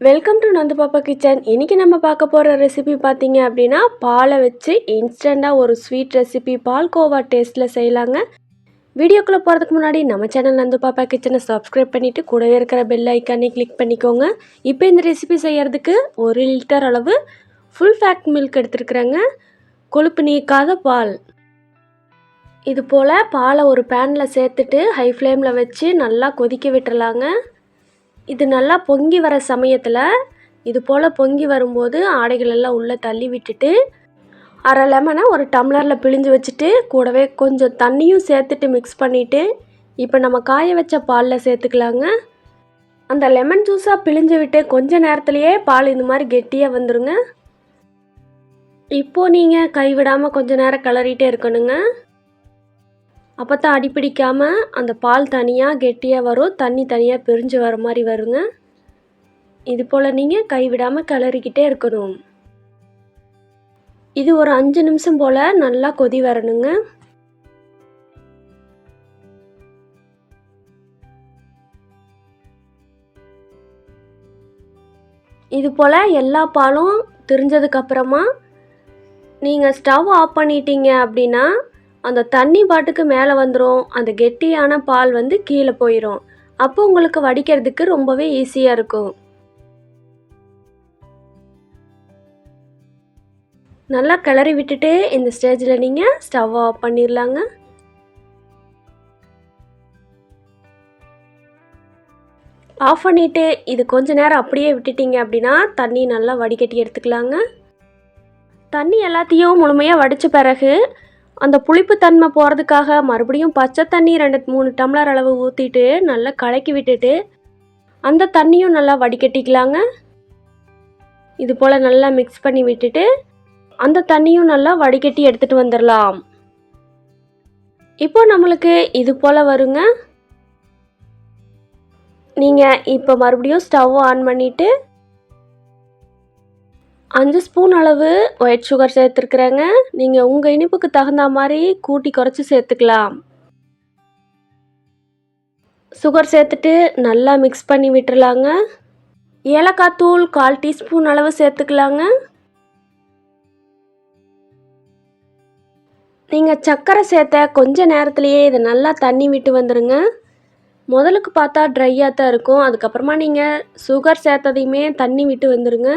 Welcome to Nandu பாப்பா kitchen இன்றைக்கி நம்ம பார்க்க போகிற ரெசிபி பார்த்தீங்க அப்படின்னா பாலை வச்சு இன்ஸ்டண்ட்டாக ஒரு ஸ்வீட் ரெசிபி பால்கோவா டேஸ்ட்டில் செய்யலாங்க. வீடியோக்குள்ளே போகிறதுக்கு முன்னாடி நம்ம சேனல் நந்து பாப்பா கிச்சனை சப்ஸ்கிரைப் பண்ணிவிட்டு கூடவே இருக்கிற பெல் ஐக்கானே கிளிக் பண்ணிக்கோங்க. இப்போ இந்த ரெசிபி செய்கிறதுக்கு ஒரு லிட்டர் அளவு ஃபுல் ஃபேக்ட் மில்க் எடுத்துருக்குறேங்க. கொழுப்பு நீக்காத பால். இது போல் பாலை ஒரு பேனில் சேர்த்துட்டு ஹை ஃப்ளேமில் வச்சு நல்லா கொதிக்க விட்டுறலாங்க. இது நல்லா பொங்கி வர சமயத்தில் இது போல் பொங்கி வரும்போது ஆடைகளெல்லாம் உள்ளே தள்ளி விட்டுட்டு அரை லெமனை ஒரு டம்ளரில் பிழிஞ்சு வச்சுட்டு கூடவே கொஞ்சம் தண்ணியும் சேர்த்துட்டு மிக்ஸ் பண்ணிவிட்டு இப்போ நம்ம காய வச்ச பாலில் சேர்த்துக்கலாங்க. அந்த லெமன் ஜூஸாக பிழிஞ்சு விட்டு கொஞ்ச நேரத்துலையே பால் இந்த மாதிரி கெட்டியாக வந்துடுங்க இப்போது நீங்கள் கைவிடாமல் கொஞ்ச நேரம் கிளறிட்டே இருக்கணுங்க. அப்போ தான் அடிப்பிடிக்காமல் அந்த பால் தனியாக கெட்டியாக வரும். தண்ணி தனியாக பிரிஞ்சு வர மாதிரி வருங்க. இது போல் நீங்கள் கைவிடாமல் கிளறிக்கிட்டே இருக்கணும். இது ஒரு அஞ்சு நிமிஷம் போல் நல்லா கொதி வரணுங்க. இது போல் எல்லா பாலும் திரிஞ்சதுக்கப்புறமா நீங்கள் ஸ்டவ் ஆஃப் பண்ணிட்டீங்க அப்படின்னா அந்த தண்ணி பாட்டுக்கு மேலே வந்துடும் அந்த கெட்டியான பால் வந்து கீழே போயிடும் அப்போ உங்களுக்கு வடிக்கிறதுக்கு ரொம்பவே ஈஸியாக இருக்கும். நல்லா கிளறி விட்டுட்டு இந்த ஸ்டேஜில் நீங்கள் ஸ்டவ் ஆஃப் பண்ணிடலாங்க ஆஃப் பண்ணிவிட்டு இது கொஞ்ச நேரம் அப்படியே விட்டுட்டீங்க அப்படின்னா தண்ணி நல்லா வடிகட்டி எடுத்துக்கலாங்க. தண்ணி எல்லாத்தையும் முழுமையாக வடித்த பிறகு அந்த புளிப்புத்தன்மை போகிறதுக்காக மறுபடியும் பச்சை தண்ணி ரெண்டு மூணு டம்ளர் அளவு ஊற்றிட்டு நல்லா கலக்கி விட்டுட்டு அந்த தண்ணியும் நல்லா வடிகட்டிக்கலாங்க. இது போல் நல்லா மிக்ஸ் பண்ணி விட்டுட்டு அந்த தண்ணியும் நல்லா வடிகட்டி எடுத்துகிட்டு வந்துடலாம் இப்போ நம்மளுக்கு இது போல் வருங்க. நீங்கள் இப்போ மறுபடியும் ஸ்டவ் ஆன் பண்ணிவிட்டு அஞ்சு ஸ்பூன் அளவு ஒயிட் சுகர் சேர்த்துருக்குறேங்க. நீங்கள் உங்கள் இனிப்புக்கு தகுந்த மாதிரி கூட்டி குறைச்சி சேர்த்துக்கலாம். சுகர் சேர்த்துட்டு நல்லா மிக்ஸ் பண்ணி விட்டுறலாங்க. ஏலக்காய் தூள் கால் டீஸ்பூன் அளவு சேர்த்துக்கலாங்க. நீங்கள் சர்க்கரை சேர்த்த கொஞ்ச நேரத்துலையே இதை நல்லா தண்ணி விட்டு வந்துடுங்க முதலுக்கு பார்த்தா ட்ரையாக தான் இருக்கும். அதுக்கப்புறமா நீங்கள் சுகர் சேர்த்ததையுமே தண்ணி விட்டு வந்துடுங்க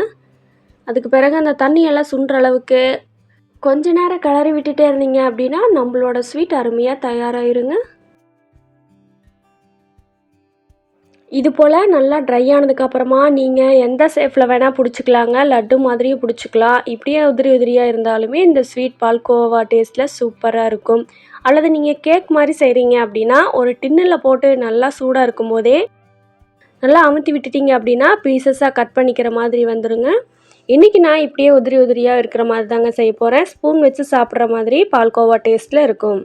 அதுக்கு பிறகு அந்த தண்ணியெல்லாம் சுண்டுற அளவுக்கு கொஞ்ச நேரம் கிளறி விட்டுட்டே இருந்தீங்க அப்படின்னா நம்மளோட ஸ்வீட் அருமையாக தயாராகிருங்க இது போல் நல்லா ட்ரை ஆனதுக்கப்புறமா நீங்கள் எந்த ஷேஃபில் வேணால் பிடிச்சிக்கலாங்க. லட்டு மாதிரியும் பிடிச்சிக்கலாம். இப்படியே உதிரி உதிரியாக இருந்தாலுமே இந்த ஸ்வீட் பால்கோவா டேஸ்ட்டில் சூப்பராக இருக்கும். அல்லது நீங்கள் கேக் மாதிரி செய்கிறீங்க அப்படின்னா ஒரு டின்னில் போட்டு நல்லா சூடாக இருக்கும்போதே நல்லா அமுத்தி விட்டுட்டீங்க அப்படின்னா பீசஸாக கட் பண்ணிக்கிற மாதிரி வந்துடுங்க இன்றைக்கி நான் இப்படியே உதிரி உதிரியாக இருக்கிற மாதிரி தாங்க செய்ய போகிறேன் ஸ்பூன் வச்சு சாப்பிட்ற மாதிரி பால்கோவா டேஸ்ட்டில் இருக்கும்.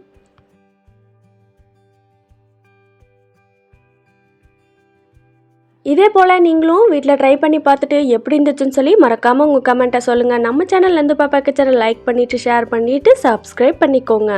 இதே போல் நீங்களும் வீட்டில் ட்ரை பண்ணி பார்த்துட்டு எப்படி இருந்துச்சுன்னு சொல்லி மறக்காமல் உங்கள் கமெண்ட்டை சொல்லுங்கள் நம்ம சேனல்லேருந்து பாப்பா கிச்சனை லைக் பண்ணிவிட்டு ஷேர் பண்ணிவிட்டு சப்ஸ்கிரைப் பண்ணிக்கோங்க.